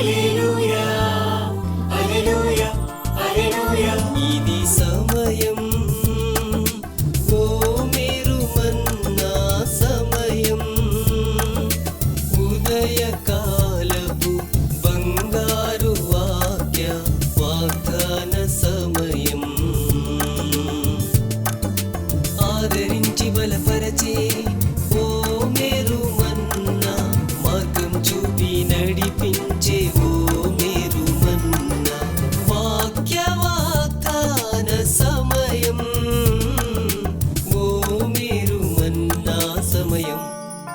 ఇది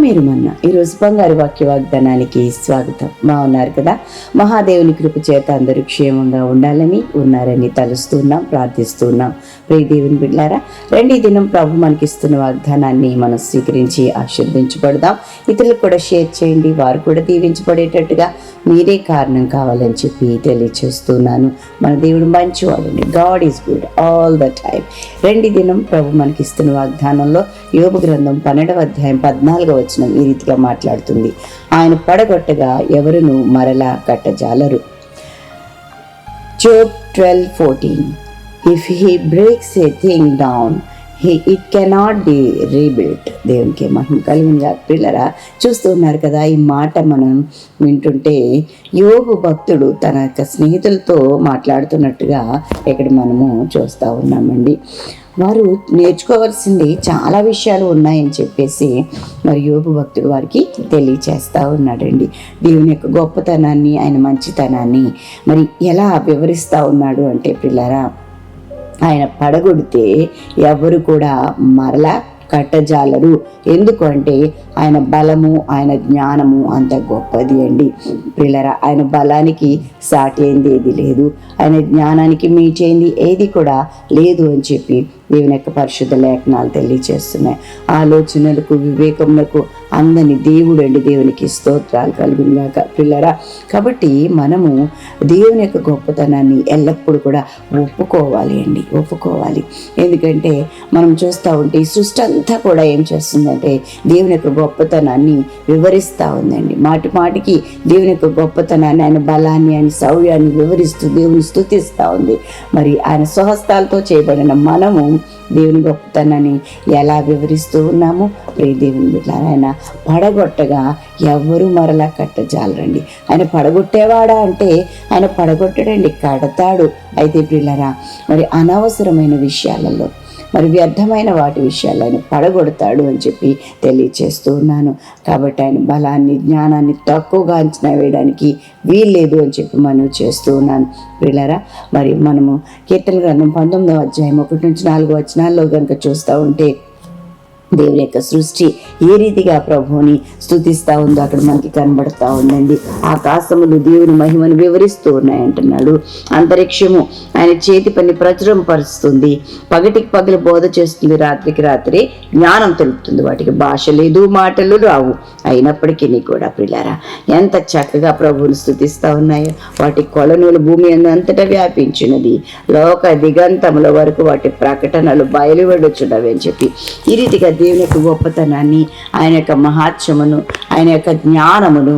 మీరు మొన్న ఈరోజు బంగారు వాక్య వాగ్దానానికి స్వాగతం. బాగున్నారు కదా? మహాదేవుని కృప చేత అందరూ క్షేమంగా ఉండాలని ఉన్నారని తలుస్తున్నాం ప్రార్థిస్తున్నాం. ప్రియ దేవుని బిడ్డారా రెండు దినం ప్రభు మనకి ఇస్తున్న వాగ్దానాన్ని మనం స్వీకరించి ఆశీర్దించబడదాం ఇతరులకు కూడా షేర్ చేయండి వారు కూడా దీవించబడేటట్టుగా మీరే కారణం కావాలని చెప్పి తెలియచేస్తున్నాను. మన దేవుడు మంచివాడండి. God is good all the time. రెండు దినం ప్రభు మనకి ఇస్తున్న వాగ్దానంలో యోగ గ్రంథం పన్నెండవ అధ్యాయం పద్నాలుగవ వచనం ఈ రీతిగా మాట్లాడుతుంది. ఆయన పడగొట్టగా ఎవరును మరలా కట్టజాలరు. Job twelve fourteen if he breaks a thing down it cannot be rebuilt దేవునికి మహిమ కలిగిన పిల్లరా చూస్తూ ఉన్నారు కదా ఈ మాట మనం వింటుంటే యోగు భక్తుడు తన యొక్క స్నేహితులతో మాట్లాడుతున్నట్టుగా ఇక్కడ మనము చూస్తూ ఉన్నామండి. వారు నేర్చుకోవాల్సింది చాలా విషయాలు ఉన్నాయని చెప్పేసి మరి యోగు భక్తుడు వారికి తెలియచేస్తూ ఉన్నాడండి. దేవుని యొక్క గొప్పతనాన్ని ఆయన మంచితనాన్ని మరి ఎలా వివరిస్తూ ఉన్నాడు అంటే పిల్లరా ఆయన పడగొడితే ఎవరు కూడా మరలా కట్టజాలరు. ఎందుకంటే ఆయన బలము ఆయన జ్ఞానము అంత గొప్పది అండి. పిల్లరా ఆయన బలానికి సాటి అయింది ఏది లేదు. ఆయన జ్ఞానానికి మీచైంది ఏది కూడా లేదు అని చెప్పి దేవుని యొక్క పరిశుద్ధ లేఖనాలు తెలియచేస్తున్నాయి ఆలోచనలకు వివేకములకు అందని దేవుడు అండి దేవునికి స్తోత్రాలు కలుగుగాక పిల్లరా కాబట్టి మనము దేవుని యొక్క గొప్పతనాన్ని ఎల్లప్పుడూ కూడా ఒప్పుకోవాలి అండి ఒప్పుకోవాలి. ఎందుకంటే మనం చూస్తూ ఉంటే ఈ సృష్టి అంతా కూడా ఏం చేస్తుందంటే దేవుని యొక్క గొప్పతనాన్ని వివరిస్తూ ఉందండి. మాటి మాటికి దేవుని యొక్క గొప్పతనాన్ని ఆయన బలాన్ని ఆయన శౌర్యాన్ని వివరిస్తూ దేవుని స్థుతిస్తూ ఉంది. మరి ఆయన స్వహస్తాలతో చేయబడిన మనము దేవుని గొప్పతనాన్ని ఎలా వివరిస్తూ ఉన్నాము ప్రే దేవుని బిడ్డ ఆయన పడగొట్టగా ఎవరు మరలా కట్టజాలరండి. ఆయన పడగొట్టేవాడా అంటే ఆయన పడగొట్టడండి కడతాడు. అయితే పిల్లరా మరి అనవసరమైన విషయాలలో మరి వ్యర్థమైన వాటి విషయాలు ఆయన పడగొడతాడు అని చెప్పి తెలియచేస్తూ ఉన్నాను. కాబట్టి ఆయన బలాన్ని జ్ఞానాన్ని తక్కువగా అంచనా వేయడానికి వీల్లేదు అని చెప్పి మనం చేస్తూ ఉన్నాను. వీళ్ళరా మరి మనము కీర్తన గ్రంథం పంతొమ్మిదవ అధ్యాయం ఒకటి నుంచి నాలుగు వచనాల్లో కనుక చూస్తూ ఉంటే దేవుని యొక్క సృష్టి ఏ రీతిగా ప్రభువుని స్థుతిస్తూ ఉందో అక్కడ మనకి కనబడతా ఉందండి. ఆకాశములు దేవుని మహిమను వివరిస్తూ ఉన్నాయంటున్నాడు అంతరిక్షము ఆయన చేతి పని ప్రచురంపరుస్తుంది పగటికి పగలు బోధ చేస్తుంది. రాత్రికి రాత్రి జ్ఞానం తెలుపుతుంది. వాటికి భాష లేదు మాటలు రావు. అయినప్పటికీ నీ కూడా పిల్లారా ఎంత చక్కగా ప్రభువుని స్థుతిస్తూ ఉన్నాయో వాటి కొలనులు భూమి అంతటా వ్యాపించినది. లోక దిగంతముల వరకు వాటి ప్రకటనలు బయలువెడుచున్నవి అని చెప్పి ఈ రీతిగా దేవుని యొక్క గొప్పతనాన్ని ఆయన యొక్క మహాత్సమును ఆయన యొక్క జ్ఞానమును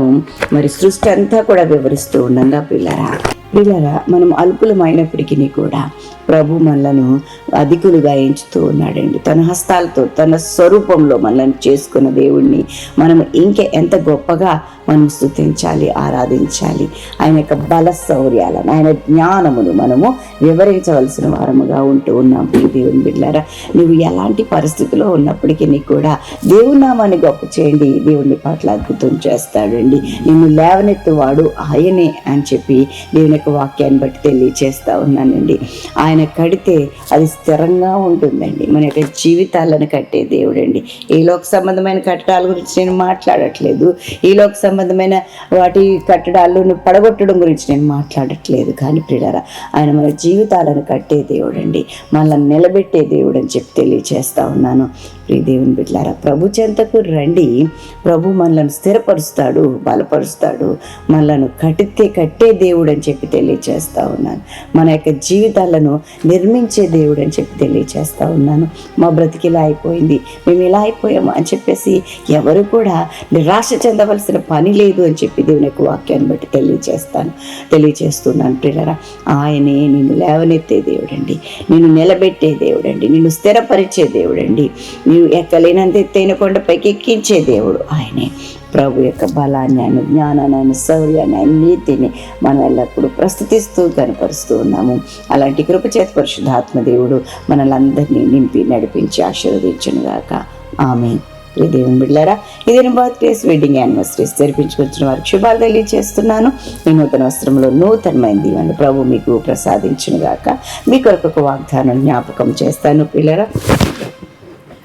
మరి సృష్టి అంతా కూడా వివరిస్తూ ఉండగా పిల్లరా. పిల్లరా మనం అల్పులమైనప్పటికీ కూడా ప్రభు మనలను అధికులుగా ఎంచుతూ ఉన్నాడండి. తన హస్తాలతో తన స్వరూపంలో మనల్ని చేసుకున్న దేవుణ్ణి మనం ఇంకా ఎంత గొప్పగా మనం స్థుతించాలి ఆరాధించాలి. ఆయన యొక్క బల శౌర్యాలను ఆయన జ్ఞానమును మనము వివరించవలసిన వారముగా ఉంటూ ఉన్నాం ఈ దేవుని బిడ్డారా నువ్వు ఎలాంటి పరిస్థితిలో ఉన్నప్పటికీ నీకు కూడా దేవునామాన్ని గొప్ప చేయండి దేవుని పట్ల అద్భుతం చేస్తాడండి. నిన్ను లేవనెత్తువాడు ఆయనే అని చెప్పి దేవుని ప్రత్యేక వాక్యాన్ని బట్టి తెలియచేస్తూ ఉన్నానండి. ఆయన కడితే అది స్థిరంగా ఉంటుందండి. మన యొక్క జీవితాలను కట్టే దేవుడండి. ఈ లోక సంబంధమైన కట్టడాల గురించి నేను మాట్లాడట్లేదు. ఈ లోక సంబంధమైన వాటి కట్టడాలను పడగొట్టడం గురించి నేను మాట్లాడట్లేదు. కానీ ప్రిడారా ఆయన మన జీవితాలను కట్టే దేవుడండి. మనల్ని నిలబెట్టే దేవుడు అని చెప్పి తెలియచేస్తా ఉన్నాను. ప్రియ దేవుని బిడ్డారా ప్రభు చెంతకు రండి. ప్రభు మనలను స్థిరపరుస్తాడు బలపరుస్తాడు మనలను కట్టితే కట్టే దేవుడు అని చెప్పి తెలియచేస్తా ఉన్నాను. మన యొక్క జీవితాలను నిర్మించే దేవుడు అని చెప్పి తెలియచేస్తా ఉన్నాను. మా బ్రతికి ఇలా అయిపోయింది మేము ఇలా అయిపోయాము అని చెప్పేసి ఎవరు కూడా నిరాశ చెందవలసిన పని లేదు అని చెప్పి దేవుని యొక్క వాక్యాన్ని బట్టి తెలియచేస్తాను తెలియచేస్తున్నాను పిల్లరా ఆయనే నిన్ను లేవనెత్తే దేవుడండి నిన్ను నిలబెట్టే దేవుడండి నిన్ను స్థిరపరిచే దేవుడండి. నీవు ఎక్కలేనంత ఎత్తైన కొండపైకి ఎక్కించే దేవుడు ఆయనే. ప్రభు యొక్క బలాన్ని ఆయన జ్ఞానాన్ని ఆయన శౌర్యాన్ని ఆయన నీతిని మనం ఎల్లప్పుడూ ప్రస్తుతిస్తూ కనపరుస్తూ ఉన్నాము. అలాంటి కృపచేత పరిశుద్ధాత్మ దేవుడు మనలందరినీ నింపి నడిపించి ఆశీర్వదించునుగాక ఆమె ప్రియ దేవుని బిడ్డారా ఇది బర్త్డేస్ వెడ్డింగ్ యానివర్సరీస్ జరిపించుకొచ్చిన వారికి శుభాలు తెలియజేస్తున్నాను ఈ నూతన వస్త్రంలో నూతనమైన దీవెన ప్రభు మీకు ప్రసాదించును గాక. మీ కొరకు ఒక వాగ్దానం జ్ఞాపకం చేస్తాను పిల్లరా.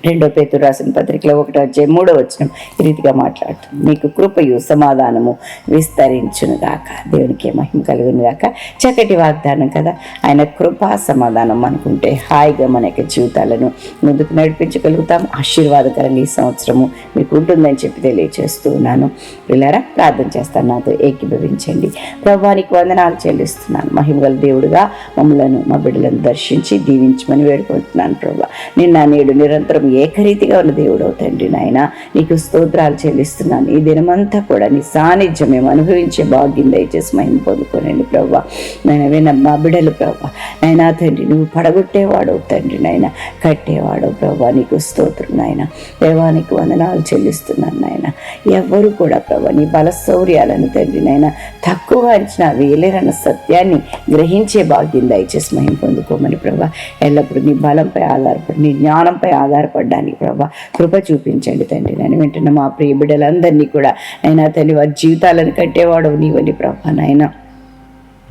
రెండో పేతురు రాసిన పత్రికలో ఒకటో వచ్చే మూడో వచనం ఈ రీతిగా మాట్లాడుతుంది. మీకు కృపయు సమాధానము విస్తరించును గాక. దేవునికి మహిమ కలుగును గాక. చక్కటి వాగ్దానం కదా. ఆయన కృపా సమాధానం అనుకుంటే హాయిగా మన యొక్క జీవితాలను ముందుకు నడిపించగలుగుతాం. ఆశీర్వాదకరంగా ఈ సంవత్సరము మీకు ఉంటుందని చెప్పి తెలియజేస్తూ ఉన్నాను. పిల్లరా ప్రార్థన చేస్తాను. నాతో ఏకీభవించండి. ప్రభానికి వందనాలు చెల్లిస్తున్నాను. మహిమగల దేవుడుగా మమ్మలను మా బిడ్డలను దర్శించి దీవించమని వేడుకుంటున్నాను ప్రభా. నిన్న నేడు నిరంతరం ఏకరీతిగా ఉన్న దేవుడవు తండ్రి నాయన. నీకు స్తోత్రాలు చెల్లిస్తున్నాను. ఈ దినమంతా కూడా నీ సాన్నిధ్యం మేము అనుభవించే భాగ్యం దయచేసి మహిమ పొందుకోనండి ప్రభా నేను విన మా బిడ్డలు ప్రభా నైనా తండ్రి నువ్వు పడగొట్టేవాడు తండ్రి నాయన. కట్టేవాడు ప్రభా నీకు స్తోత్రం నాయన. దేవానికి వందనాలు చెల్లిస్తున్నాను నాయన. ఎవ్వరు కూడా ప్రభా నీ బల శౌర్యాలను తండ్రి నాయన తక్కువ అంచనా వేయలేరన్న సత్యాన్ని గ్రహించే భాగ్యం దయచేసి మహిమ పొందుకోమని ప్రభా ఎల్లప్పుడూ నీ బలంపై ఆధారపడి నీ జ్ఞానంపై ఆధారపడడానికి ప్రభా కృప చూపించండి తండ్రి నేను వింటున్న మా ప్రియ బిడ్డలందరినీ కూడా అయినా తల్లి వారి జీవితాలను కట్టేవాడు నీవని ప్రభా నాయన.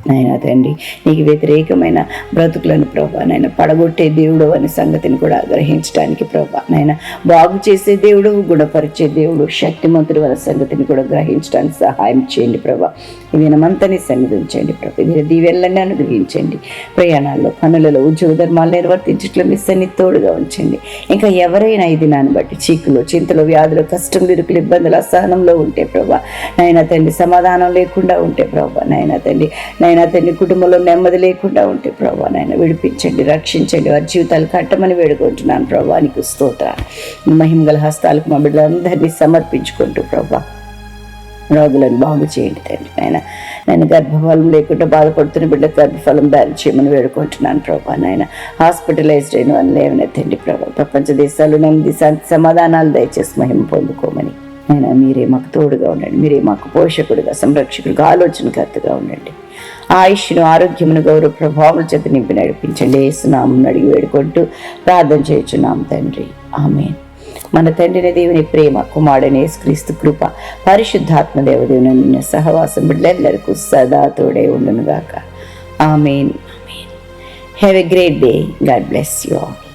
నాయన తండ్రి నీకు వ్యతిరేకమైన బ్రతుకులను ప్రభా నాయన పడగొట్టే దేవుడు అనే సంగతిని కూడా గ్రహించడానికి ప్రభా నాయన బాగు చేసే దేవుడు గుణపరిచే దేవుడు శక్తిమంతుడు అనే సంగతిని కూడా గ్రహించడానికి సహాయం చేయండి ప్రభా. ఈ దినమంతని సన్నిధించండి ప్రభా. ఇది దీవెళ్ళని అనుగ్రహించండి. ప్రయాణాల్లో పనులలో ఉద్యోగ ధర్మాలు నిర్వర్తించట్లో మీ సన్ని తోడుగా ఉంచండి. ఇంకా ఎవరైనా ఈ దినాన్ని బట్టి చీకులు చింతలు వ్యాధులు కష్టం ఇరుకులు ఇబ్బందులు అసహనంలో ఉంటే ప్రభా నాయన తండ్రి సమాధానం లేకుండా ఉంటే ప్రభా నాయన తండ్రి నాయన తండ్రి కుటుంబంలో నెమ్మది లేకుండా ఉంటే ప్రభా నాయన విడిపించండి రక్షించండి వారి జీవితాలు కట్టమని వేడుకుంటున్నాను ప్రభా. నీకు స్తోత్ర మహిమగల హస్తాలకు మా బిడ్డలందరినీ సమర్పించుకుంటూ ప్రభా. రోగులను బాగు చేయండి తండ్రి నాయన. నేను గర్భఫలం లేకుండా బాధపడుతున్న బిడ్డ గర్భఫలం దారి చేయమని వేడుకుంటున్నాను ప్రభా నాయన. హాస్పిటలైజ్డ్ అయిన వాళ్ళు లేవనెత్తండి ప్రభా. ప్రపంచ దేశాలు నెమ్మది శాంతి సమాధానాలు దయచేసి మహిమ పొందుకోమని ఆయన మీరే మాకు తోడుగా ఉండండి. మీరే మాకు పోషకుడుగా సంరక్షకుడుగా ఆలోచనకర్తగా ఉండండి. ఆయుష్ను ఆరోగ్యమును గౌరవ ప్రభావం చేత నింపి నడిపించండి. ఏసునామం అడిగి వేడుకుంటూ ప్రార్థన చేయుచున్నాం తండ్రి. ఆమె మన తండ్రిని దేవుని ప్రేమ కుమారుడని యేసుక్రీస్తు కృప పరిశుద్ధాత్మ దేవదేవుని నిన్న సహవాసం బిడ్డలందరికీ సదా తోడే ఉండునుగాక. Amen. Have a great day God bless you all